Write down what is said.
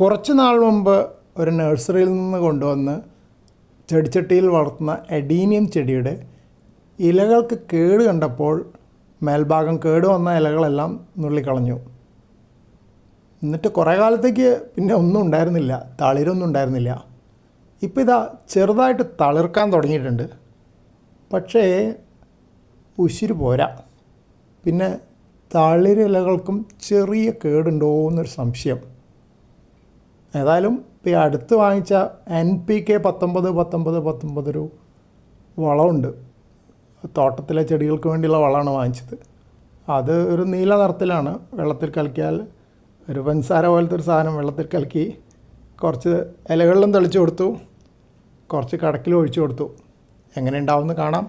കുറച്ച് നാൾ മുമ്പ് ഒരു നഴ്സറിയിൽ നിന്ന് കൊണ്ടുവന്ന് ചെടിച്ചട്ടിയിൽ വളർത്തുന്ന എഡീനിയം ചെടിയുടെ ഇലകൾക്ക് കേട് കണ്ടപ്പോൾ മേൽഭാഗം കേട് വന്ന ഇലകളെല്ലാം നുള്ളിക്കളഞ്ഞു. എന്നിട്ട് കുറേ കാലത്തേക്ക് പിന്നെ ഒന്നും ഉണ്ടായിരുന്നില്ല തളിരൊന്നും ഉണ്ടായിരുന്നില്ല. ഇപ്പോൾ ഇതാ ചെറുതായിട്ട് തളിർക്കാൻ തുടങ്ങിയിട്ടുണ്ട്. പക്ഷേ ഉശിര് പോരാ. പിന്നെ തളിരിലകൾക്കും ചെറിയ കേടുണ്ടോ എന്നൊരു സംശയം. ഏതായാലും ഇപ്പോൾ ഈ അടുത്ത് വാങ്ങിച്ച എൻ പി കെ പത്തൊമ്പത് പത്തൊമ്പത് പത്തൊമ്പത് ഒരു വളമുണ്ട് തോട്ടത്തിലെ ചെടികൾക്ക് വേണ്ടിയുള്ള വളമാണ് വാങ്ങിച്ചത്. അത് ഒരു നീല നിറത്തിലാണ് വെള്ളത്തിൽ കലക്കിയാൽ ഒരു പഞ്ചസാര പോലത്തെ ഒരു സാധനം വെള്ളത്തിൽ കലക്കി കുറച്ച് ഇലകളിലും തെളിച്ചു കൊടുത്തു കുറച്ച് കടക്കിലും ഒഴിച്ചു കൊടുത്തു. എങ്ങനെ ഉണ്ടാവുമെന്ന് കാണാം.